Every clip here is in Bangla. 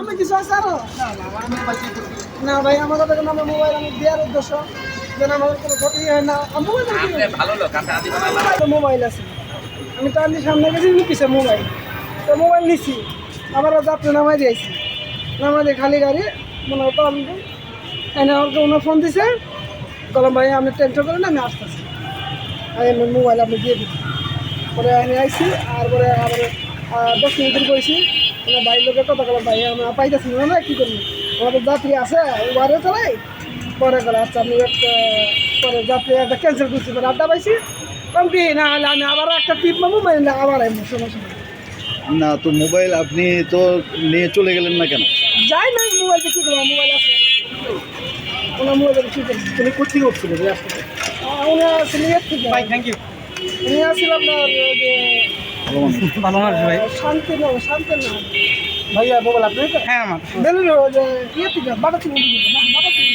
আমি কিছু আছে আরও? না ভাই আমাদের দেখুন আমার মোবাইল আমি দেওয়ার উদ্দেশ্য। যেন আমাদের কোনো ক্ষতি হয় না। আমার মোবাইল আমি মোবাইল আছে। আমি টার্নির সামনে গেছি নিপিছে মোবাইল তো মোবাইল নিছি। আবার যাত্রী নামাই দিয়েছি। নামাই দিয়ে খালি গাড়ি মনে হতো আমি এনে আমাকে ওনার ফোন দিছে। বললাম ভাই আপনি টেনশন করেন না, আমি আসতেছি। আমি আমার মোবাইল আপনি দিয়ে দিচ্ছি পরে আমি আইছি আর পরে আবার দশ মিনিট বইছি। আমার বাড়ির লোকের কথা বললাম ভাই আমি পাইতেছি না না কী করব? আমাদের যাত্রী আছে উবারে চালাই পরে গেল আচ্ছা আপনি একটা পরে যাত্রী একটা ক্যান্সেল করছি পরে আড্ডা পাইছি। না হলে আমি আবার একটা টিপ মানে আবার সমস্যা না তো মোবাইল আপনি তো নিয়ে চলে গেলেন না কেন? যাই না মোবাইল কী করব মোবাইল আছে। ওনার মোবাইল কী করব তুমি কোথায় উনি আসলে ভাই থ্যাংক ইউ উনি আসছিল আপনার ওই যে ভালো মানুষ। ভাই। শান্তি না শান্তি না ভাইয়া মোবাইল আপনি? তো হ্যাঁ আমার। বেলুন ওই যে ইয়ে থেকে বাটা থেকে বাটা থেকে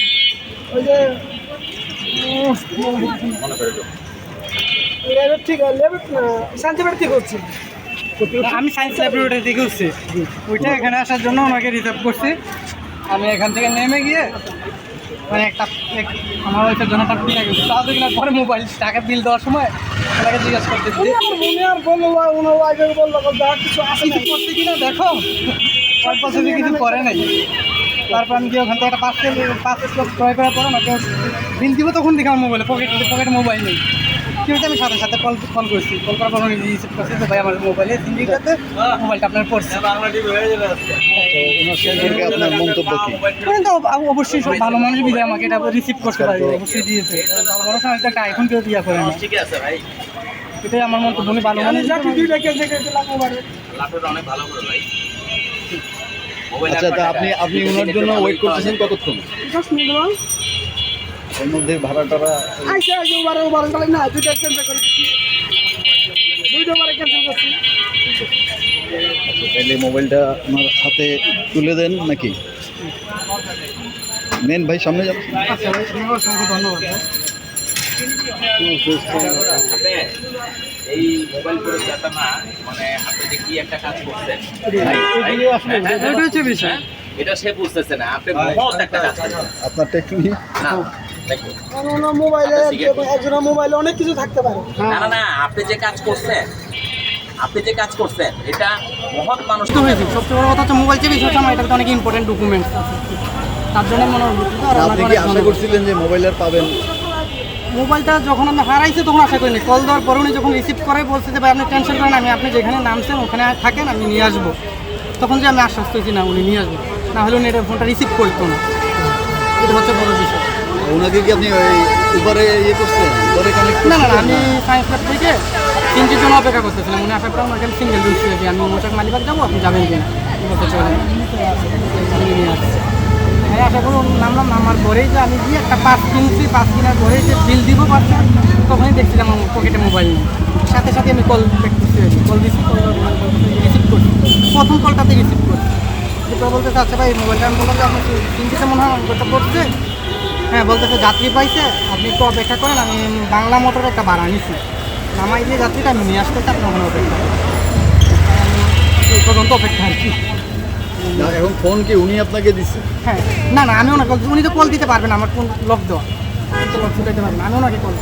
ওই যে লেবেট ঠিক লেবেট না শান্তিবাড়ি থেকে হচ্ছে। আমি সায়েন্স ল্যাবরেটরি থেকে উঠছি। ওইটা এখানে আসার জন্য ওনাকে রিজার্ভ করছি। আমি এখান থেকে নেমে গিয়ে মানে একটা এক- আমার হয়তো জন্য একটা বিল লাগে তাও দেখি না পরে মোবাইল টাকা বিল দেওয়ার সময় ওনাকে জিজ্ঞেস করতে মনে আর বলল ওনার ওয়াইফে বলল যা কিছু আসে কিছু করছে কিনা দেখো। পাঁচ বছরে কিছু করে নাই। তারপর আমি গিয়ে ওখান থেকে একটা পাঁচ পাঁচ ক্রয় করার পর আমাকে বিল দিব তখন দেখি আমার মোবাইলে পকেট পকেটে মোবাইল নেই। হয়েছে? আমি সাথে সাথে কল কল করছি। কল করার পর রিসিভ করছি যে ভাই আমার মোবাইলে সিঙ্গিটাতে মোবাইলটা আপনার পড়ছে। সম্পর্কে আপনার মন্তব্য কি? অবশ্যই সব ভালো মানুষ বিধে আমাকে এটা রিসিভ করতে পারি অবশ্যই দিয়েছে। বড় সময় একটা আইফোন কেউ দিয়া করে না। ঠিক আছে ভাই। এটাই আমার মন্তব্য উনি ভালো মানুষ অনেক ভালো করে ভাই। আচ্ছা তা আপনি আপনি ওনার জন্য ওয়েট করতেছেন কতক্ষণ? এর মধ্যে ভাড়া টাড়া আইসে আইসে না দুইটা ক্যান্সেল করে দিচ্ছি। দুইটা ওবারে ক্যান্সেল করছি। তাহলে মোবাইলটা আমার হাতে তুলে দেন নাকি? মেন ভাই সামনে যান। আচ্ছা অসংখ্য ধন্যবাদ এই মোবাইল পরিচয়টা না মানে আপনি যে কি একটা কাজ করছেন এটা হচ্ছে বিষয় এটা সে বুঝতেছে না আপনি মহৎ একটা কাজ করছেন আপনারটা না দেখুন কারণ ওনার মোবাইলে একজনের মোবাইলে অনেক কিছু থাকতে পারে। না না না আপনি যে কাজ করছেন আপনি যে কাজ করছেন এটা মহৎ মানুষ তো হয়েছে সবচেয়ে বড় কথা হচ্ছে মোবাইল হচ্ছে আমার এটাতে অনেক ইম্পর্টেন্ট ডকুমেন্টস আছে। তার জন্য মনে আপনি কি আশা করছিলেন যে মোবাইল আর পাবেন? মোবাইলটা যখন আমি হারাইছি তখন আশা করিনি। কল দেওয়ার পরে উনি যখন রিসিভ করে বলছে যে ভাই আপনি টেনশন করেন আমি আপনি যেখানে নামছেন ওখানে থাকেন আমি নিয়ে আসব। তখন যে আমি আশ্বস্ত হয়েছি না উনি নিয়ে আসব। না হলে উনি এটা ফোনটা রিসিভ করতো না। এটা হচ্ছে বড় বিষয়। ওনাকে কি আপনি উপরে ইয়ে করছেন উপরে কানেক্ট না না আমি সায়েন্স ল্যাব থেকে তিনটির জন্য অপেক্ষা করতেছিলাম। উনি আসার পর আমাকে সিঙ্গেল রুলস যে আমি মোটাক মালিবাগ যাব আপনি যাবেন কিনা? ঠিক চলেন। আমি হ্যাঁ আশা করুন নামলাম। নামার পরেই যে আমি গিয়ে একটা পাস কিনছি পাস কেনার পরেই যে বিল দিব পারছি তখনই দেখছিলাম আমার পকেটে মোবাইল নেই। সাথে সাথে আমি কল ব্যাক করতে কল রিসিভ রিসিভ করছি প্রথম কলটাতে রিসিভ করছি। বলতে আচ্ছা ভাই মোবাইলটা আমি বললাম যে আপনার কিনতেছে মনে হয় করছে হ্যাঁ বলতেছে যাত্রী পাইছে আপনি একটু অপেক্ষা করেন আমি বাংলা মোটর একটা ভাড়া নিছি। নামাই দিয়ে যাত্রীটা আমি নিয়ে আসতে আপনি ওখানে অপেক্ষা এই পর্যন্ত অপেক্ষা আর কি এখন ফোন কি উনি আপনাকে দিচ্ছে হ্যাঁ না না আমি ওনাকে উনি তো কল দিতে পারবেন আমার কোন লক দেওয়া। লক দিতে পারবেন আমি ওনাকে কল